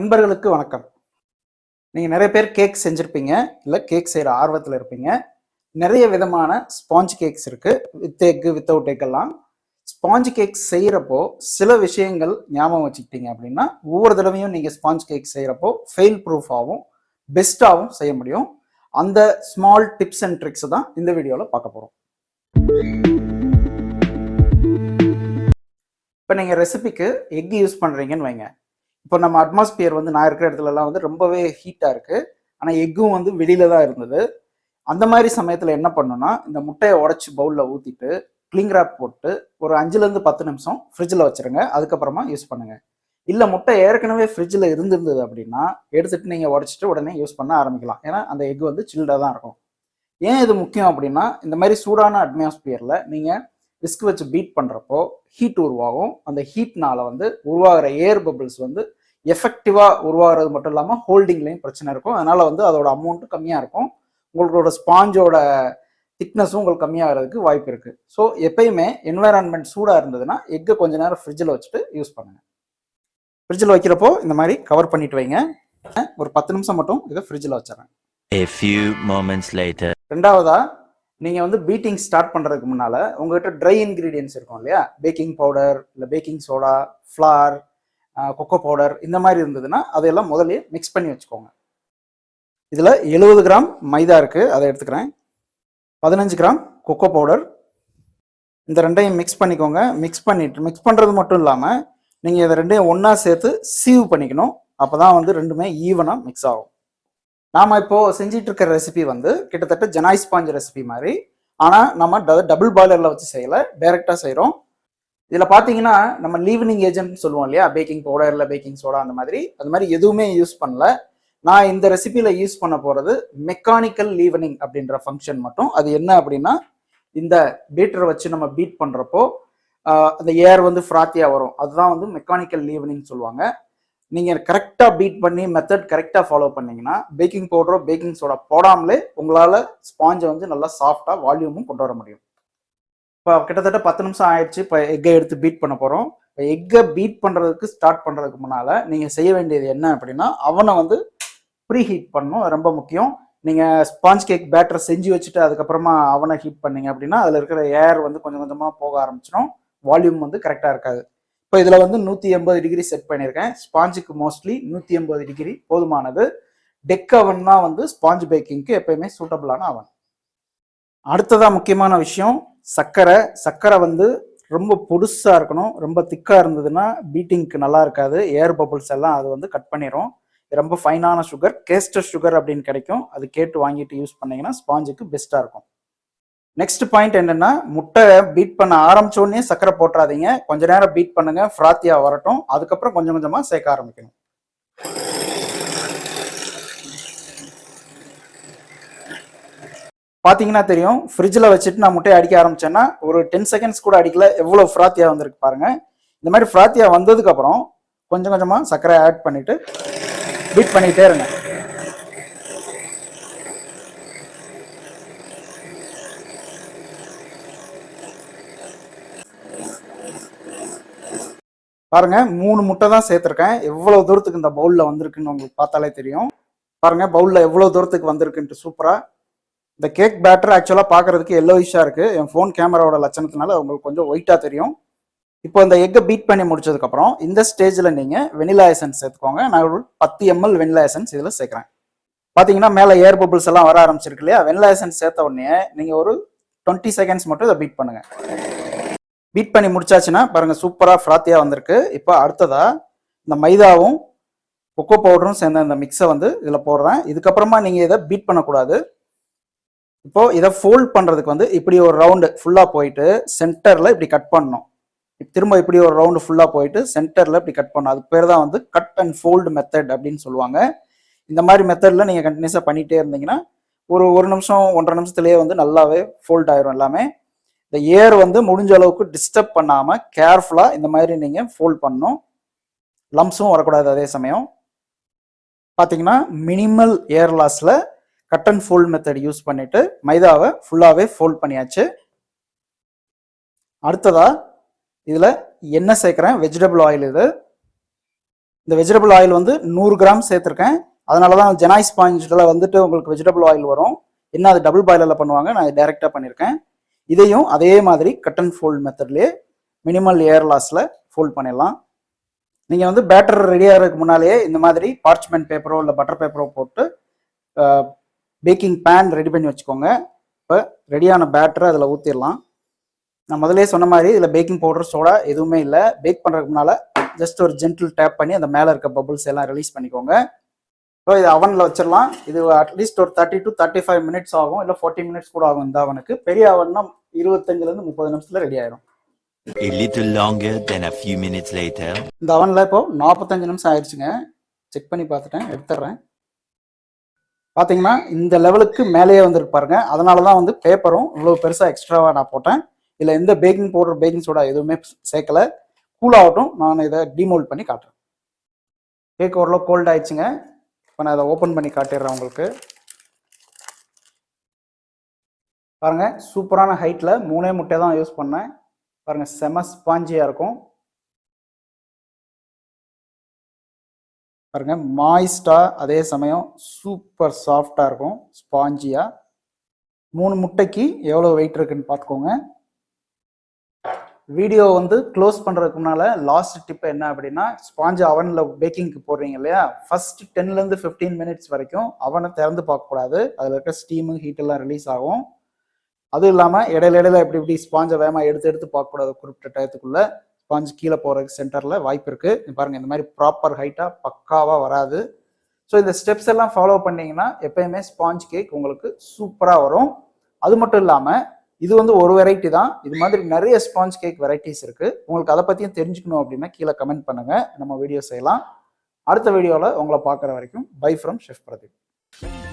நண்பர்களுக்கு வணக்கம். நீங்கள் நிறைய பேர் கேக் செஞ்சுருப்பீங்க இல்லை கேக் செய்கிற ஆர்வத்தில் இருப்பீங்க. நிறைய விதமான ஸ்பாஞ்ச் கேக்ஸ் இருக்குது வித் எக்கு வித்தவுட் எக்கெல்லாம் ஸ்பாஞ்ச் கேக் செய்கிறப்போ சில விஷயங்கள் ஞாபகம் வச்சுக்கிட்டீங்க அப்படின்னா ஒவ்வொரு தடவையும் நீங்கள் ஸ்பாஞ்ச் கேக் செய்கிறப்போ ஃபெயில் ப்ரூஃபாகவும் பெஸ்ட்டாகவும் செய்ய முடியும். அந்த ஸ்மால் டிப்ஸ் அண்ட் ட்ரிக்ஸ் தான் இந்த வீடியோவில் பார்க்க போகிறோம் இப்போ நீங்கள் ரெசிபிக்கு எக் யூஸ் பண்ணுறீங்கன்னு வைங்க. இப்போ நம்ம அட்மாஸ்பியர் வந்து நான் இருக்கிற இடத்துலலாம் வந்து ரொம்பவே ஹீட்டாக இருக்குது ஆனால் எக்கும் வந்து வெளியில தான் இருந்தது. அந்த மாதிரி சமயத்தில் என்ன பண்ணுன்னா இந்த முட்டையை உடச்சி பவுலில் ஊற்றிட்டு கிளிங் ரேப் போட்டு ஒரு அஞ்சுலேருந்து பத்து நிமிஷம் ஃப்ரிட்ஜில் வச்சுருங்க. அதுக்கப்புறமா யூஸ் பண்ணுங்க. இல்லை முட்டை ஏற்கனவே ஃப்ரிட்ஜில் இருந்திருந்தது அப்படின்னா எடுத்துட்டு நீங்கள் உடச்சிட்டு உடனே யூஸ் பண்ண ஆரம்பிக்கலாம். ஏன்னா அந்த எக் வந்து சில்டாக தான் இருக்கும். ஏன் இது முக்கியம் அப்படின்னா இந்த மாதிரி சூடான அட்மாஸ்பியரில் நீங்கள் விஸ்க் வச்சு பீட் பண்ணுறப்போ ஹீட் உருவாகும். அந்த ஹீட்னால வந்து உருவாகிற ஏர் பபிள்ஸ் வந்து எஃபெக்டிவாக உருவாகிறது மட்டும் இல்லாமல் ஹோல்டிங்லேயும் பிரச்சனை இருக்கும். அதனால வந்து அதோட அமௌண்ட்டும் கம்மியாக இருக்கும். உங்களோட ஸ்பாஞ்சோட திக்னஸும் உங்களுக்கு கம்மியாகிறதுக்கு வாய்ப்பு இருக்குது ஸோ எப்பயுமே என்வைரான்மெண்ட் சூடாக இருந்ததுன்னா எக்கை கொஞ்ச நேரம் ஃப்ரிட்ஜில் வச்சுட்டு யூஸ் பண்ணுங்கள் ஃப்ரிட்ஜில் வைக்கிறப்போ இந்த மாதிரி கவர் பண்ணிட்டு வைங்க. ஒரு பத்து நிமிஷம் மட்டும் இதை ஃப்ரிட்ஜில் வச்சிடறேன். A few moments later. ரெண்டாவதா நீங்கள் வந்து பீட்டிங் ஸ்டார்ட் பண்ணுறதுக்கு முன்னால் உங்கள்கிட்ட ட்ரை இன்க்ரீடியன்ஸ் இருக்கும் இல்லையா? பேக்கிங் பவுடர் இல்லை baking soda flour cocoa powder இந்த மாதிரி இருந்ததுன்னா அதையெல்லாம் முதல்ல மிக்ஸ் பண்ணி வச்சுக்கோங்க. இதில் எழுபது கிராம் மைதா இருக்குது அதை எடுத்துக்கிறேன். பதினஞ்சு கிராம் கொக்கோ பவுடர் இந்த ரெண்டையும் மிக்ஸ் பண்ணிக்கோங்க. மிக்ஸ் பண்ணிட்டு மிக்ஸ் பண்ணுறது மட்டும் இல்லாமல் நீங்கள் இதை ரெண்டையும் ஒன்றா சேர்த்து சீவ் பண்ணிக்கணும். அப்போ தான் வந்து ரெண்டுமே ஈவனாக மிக்ஸ் ஆகும். நாம இப்போ செஞ்சிட்டு இருக்கிற ரெசிபி வந்து கிட்டத்தட்ட ஜனாய் ஸ்பாஞ்ச் ரெசிபி மாதிரி. ஆனால் நம்ம டபுள் பாய்லரில் வச்சு செய்யலை. டைரெக்டாக செய்கிறோம் இதில் பார்த்தீங்கன்னா நம்ம லீவனிங் ஏஜென்ட் சொல்லுவோம் இல்லையா? பேக்கிங் பவுடர் இல்லை பேக்கிங் சோடா அந்த மாதிரி. அது மாதிரி எதுவுமே யூஸ் பண்ணல. நான் இந்த ரெசிபியில் யூஸ் பண்ண போகிறது மெக்கானிக்கல் லீவனிங் அப்படின்ற ஃபங்க்ஷன் மட்டும். அது என்ன அப்படின்னா இந்த பீட்டரை வச்சு நம்ம பீட் பண்ணுறப்போ அந்த ஏர் வந்து ஃப்ராத்தியாக வரும். அதுதான் வந்து மெக்கானிக்கல் லீவனிங் சொல்லுவாங்க. நீங்கள் கரெக்டாக பீட் பண்ணி மெத்தட் கரெக்டாக ஃபாலோ பண்ணீங்கன்னா பேக்கிங் பவுடரோ பேக்கிங் சோடா போடாமலே உங்களால் ஸ்பாஞ்சை வந்து நல்லா சாஃப்டாக வால்யூமும் கொண்டு வர முடியும். இப்போ கிட்டத்தட்ட பத்து நிமிஷம் ஆயிடுச்சு. இப்போ எக்கை எடுத்து பீட் பண்ண போகிறோம் இப்போ எக்கை பீட் பண்ணுறதுக்கு ஸ்டார்ட் பண்ணுறதுக்கு முன்னால் நீங்கள் செய்ய வேண்டியது என்ன அப்படின்னா அவனை வந்து ப்ரீ ஹீட் பண்ணணும் ரொம்ப முக்கியம். நீங்கள் ஸ்பாஞ்ச் கேக் பேட்டரை செஞ்சு வச்சுட்டு அதுக்கப்புறமா அவனை ஹீட் பண்ணீங்க அப்படின்னா அதில் இருக்கிற ஏர் வந்து கொஞ்சம் கொஞ்சமாக போக ஆரம்பிச்சிடும். வால்யூம் வந்து கரெக்டாக இருக்காது. இப்போ இதில் வந்து நூற்றி எண்பது டிகிரி செட் பண்ணியிருக்கேன். ஸ்பாஞ்சுக்கு மோஸ்ட்லி நூற்றி எண்பது டிகிரி போதுமானது. டெக் அவன் தான் வந்து ஸ்பாஞ்ச் பேக்கிங்க்கு எப்பயுமே சூட்டபிளான அவன் அடுத்ததாக முக்கியமான விஷயம் சர்க்கரை. சர்க்கரை வந்து ரொம்ப பொடுசாக இருக்கணும். ரொம்ப திக்காக இருந்ததுன்னா பீட்டிங்க்கு நல்லா இருக்காது. ஏர் பபுள்ஸ் எல்லாம் அது வந்து கட் பண்ணிடும் ரொம்ப ஃபைனான சுகர் கேஸ்டர் சுகர் அப்படின்னு கிடைக்கும். அது கேட்டு வாங்கிட்டு யூஸ் பண்ணிங்கன்னா ஸ்பாஞ்சுக்கு பெஸ்ட்டாக இருக்கும். நெக்ஸ்ட் பாயிண்ட் என்னன்னா முட்டை பீட் பண்ண ஆரம்பிச்ச உடனே சக்கரை போட்டுறாதீங்க. கொஞ்ச நேரம் பீட் பண்ணுங்க ஃப்ராத்தியா வரட்டும். அதுக்கப்புறம் கொஞ்சம் கொஞ்சமா சேர்க்க ஆரம்பிக்கணும். பாத்தீங்கன்னா தெரியும் ஃப்ரிட்ஜில் வச்சுட்டு நான் முட்டையை அடிக்க ஆரம்பிச்சேன்னா ஒரு டென் செகண்ட்ஸ் கூட அடிக்கல எவ்வளோ ஃப்ராத்தியா வந்திருக்கு பாருங்க. இந்த மாதிரி ஃப்ராத்தியா வந்ததுக்கு அப்புறம் கொஞ்சம் கொஞ்சமா சர்க்கரை ஆட் பண்ணிட்டு பீட் பண்ணிகிட்டே இருங்க. பாருங்க மூணு முட்டை தான் சேர்த்துருக்கேன். எவ்வளவு தூரத்துக்கு இந்த பவுல்ல வந்திருக்குன்னு உங்களுக்கு பார்த்தாலே தெரியும். பாருங்க பவுல்ல எவ்வளவு தூரத்துக்கு வந்திருக்குன்ட்டு சூப்பரா இந்த கேக் பேட்டர் ஆக்சுவலா பாக்குறதுக்கு எல்லோயிஷா இருக்கு. என் ஃபோன் கேமராவோட லட்சணத்தினால உங்களுக்கு கொஞ்சம் ஒயிட்டா தெரியும். இப்போ இந்த எக்கை பீட் பண்ணி முடிச்சதுக்கு அப்புறம் இந்த ஸ்டேஜ்ல நீங்க வெனிலா எசன்ஸ் சேர்த்துக்கோங்க. நான் ஒரு பத்து எம்எல் வெனிலா எசன்ஸ் இதுல சேர்க்குறேன். பாத்தீங்கன்னா மேல ஏர் பபிள்ஸ் எல்லாம் வர ஆரம்பிச்சிருக்கு இல்லையா? வெனிலா எசன்ஸ் சேர்த்த உடனே நீங்க ஒரு டுவெண்ட்டி செகண்ட்ஸ் மட்டும் இதை பீட் பண்ணுங்க. பீட் பண்ணி முடிச்சாச்சுன்னா பாருங்க சூப்பரா ஃப்ராத்தியா வந்திருக்கு. இப்போ அடுத்ததா இந்த மைதாவும் கொக்கோ பவுடரும் சேர்ந்த இந்த மிக்ஸை வந்து இதில் போடுறேன். இதுக்கப்புறமா நீங்கள் இதை பீட் பண்ணக்கூடாது. இப்போ இதை ஃபோல்ட் பண்ணுறதுக்கு வந்து இப்படி ஒரு ரவுண்டு ஃபுல்லாக போயிட்டு சென்டரில் இப்படி கட் பண்ணணும். திரும்ப இப்படி ஒரு ரவுண்டு ஃபுல்லாக போயிட்டு சென்டரில் இப்படி கட் பண்ணணும். அதுக்கு பேர் தான் வந்து கட் அண்ட் ஃபோல்டு மெத்தட் அப்படின்னு சொல்லுவாங்க. இந்த மாதிரி மெத்தடில் நீங்கள் கண்டினியூஸாக பண்ணிகிட்டே இருந்தீங்கன்னா ஒரு ஒரு நிமிஷம் ஒன்றரை நிமிஷத்துலேயே வந்து நல்லாவே ஃபோல்ட் ஆயிரும் எல்லாமே. இந்த ஏர் வந்து முடிஞ்ச அளவுக்கு டிஸ்டர்ப் பண்ணாமல் கேர்ஃபுல்லாக இந்த மாதிரி நீங்கள் ஃபோல்ட் பண்ணணும். லம்ஸும் வரக்கூடாது அதே சமயம். பார்த்தீங்கன்னா minimal air லாஸில் cut and fold method use பண்ணிட்டு மைதாவை ஃபுல்லாகவே ஃபோல்ட் பண்ணியாச்சு. அடுத்ததாக இதில் என்ன சேர்க்குறேன் வெஜிடபிள் ஆயில் இது. இந்த வெஜிடபிள் ஆயில் வந்து நூறு கிராம் சேர்த்துருக்கேன். அதனால தான் ஜெனாய் ஸ்பாஞ்சில் வந்துட்டு உங்களுக்கு வெஜிடபிள் ஆயில் வரும். என்ன அது டபுள் பாயிலரில் பண்ணுவாங்க? நான் டைரெக்டாக பண்ணியிருக்கேன் இதையும் அதே மாதிரி கட் அண்ட் ஃபோல்ட் மெத்தட்லேயே மினிமல் ஏர் லாஸில் ஃபோல்ட் பண்ணிடலாம். நீங்கள் வந்து பேட்டர் ரெடி ஆகிறதுக்கு முன்னாலேயே இந்த மாதிரி பார்ச்மெண்ட் பேப்பரோ இல்லை பட்டர் பேப்பரோ போட்டு பேக்கிங் பேன் ரெடி பண்ணி வச்சுக்கோங்க. இப்போ ரெடியான பேட்டரை அதில் ஊற்றிடலாம் நான் முதலே சொன்ன மாதிரி இதில் பேக்கிங் பவுடர் சோடா எதுவுமே இல்லை. பேக் பண்ணுறதுக்கு முன்னால் ஜஸ்ட் ஒரு ஜென்டில் டேப் பண்ணி அந்த மேலே இருக்க பபுள்ஸ் எல்லாம் ரிலீஸ் பண்ணிக்கோங்க. ஸோ இது அவனில் வச்சிடலாம். இது அட்லீஸ்ட் ஒரு thirty to thirty five minutes ஆகும். இல்லை ஃபார்ட்டி மினிட்ஸ் கூட ஆகும் இந்த அவனுக்கு பெரிய அவன்னா இருபத்தஞ்சிலேருந்து முப்பது நிமிஷத்தில் ரெடி ஆயிரும். A little longer than a few minutes later. இந்த அவனில் இப்போ நாற்பத்தஞ்சு நிமிஷம் ஆயிடுச்சுங்க. செக் பண்ணி பார்த்துட்டேன் எடுத்துடுறேன். பார்த்தீங்கன்னா இந்த லெவலுக்கு மேலேயே வந்துருக்கு பாருங்க. அதனால தான் வந்து பேப்பரும் இவ்வளோ பெருசாக எக்ஸ்ட்ராவாக நான் போட்டேன். இதில் எந்த பேக்கிங் பவுடர் பேக்கிங் சோடா எதுவுமே சேர்க்கல. கூல் ஆகட்டும் நான் இதை டிமோல்ட் பண்ணி காட்டுறேன். கேக் ஓரளவு கோல்ட் ஆயிடுச்சுங்க. இப்போ நான் இதை ஓப்பன் பண்ணி காட்டிடுறேன் உங்களுக்கு. பாருங்க சூப்பரான ஹைட்டில் மூணே முட்டை தான் யூஸ் பண்ணேன். பாருங்க செம ஸ்பாஞ்சியாக இருக்கும். பாருங்க மாய்ஸ்டா அதே சமயம் சூப்பர் சாஃப்டா இருக்கும் ஸ்பாஞ்சியா மூணு முட்டைக்கு எவ்வளோ வெயிட் இருக்குன்னு பார்த்துக்கோங்க. வீடியோ வந்து க்ளோஸ் பண்ணுறதுக்கு முன்னால் லாஸ்ட் டிப் என்ன அப்படின்னா ஸ்பாஞ்ச் அவனில் பேக்கிங்க்கு போடுறீங்க இல்லையா? ஃபர்ஸ்ட் டென்லேருந்து ஃபிஃப்டீன் மினிட்ஸ் வரைக்கும் அவனை திறந்து பார்க்கக்கூடாது. அதில் இருக்க ஸ்டீமு ஹீட் எல்லாம் ரிலீஸ் ஆகும். அதுவும் இல்லாமல் இடையில இடையில எப்படி இப்படி ஸ்பாஞ்சை வேகமாக எடுத்து எடுத்து பார்க்கக்கூடாது. குறிப்பிட்ட டயத்துக்குள்ள ஸ்பாஞ்ச் கீழே போகிறதுக்கு சென்டரில் வாய்ப்பு இருக்குது பாருங்க இந்த மாதிரி ப்ராப்பர் ஹைட்டாக பக்காவாக வராது. ஸோ இந்த ஸ்டெப்ஸ் எல்லாம் ஃபாலோ பண்ணிங்கன்னா எப்பயுமே ஸ்பாஞ்ச் கேக் உங்களுக்கு சூப்பராக வரும். அது மட்டும் இல்லாமல் இது வந்து ஒரு வெரைட்டி தான். இது மாதிரி நிறைய ஸ்பாஞ்ச் கேக் வெரைட்டிஸ் இருக்குது உங்களுக்கு அதை பற்றியும் தெரிஞ்சுக்கணும் அப்படின்னா கீழே கமெண்ட் பண்ணுங்கள் நம்ம வீடியோ செய்யலாம். அடுத்த வீடியோவில் உங்களை பார்க்குற வரைக்கும் பை ஃப்ரம் ஷெஃப் பிரதீப்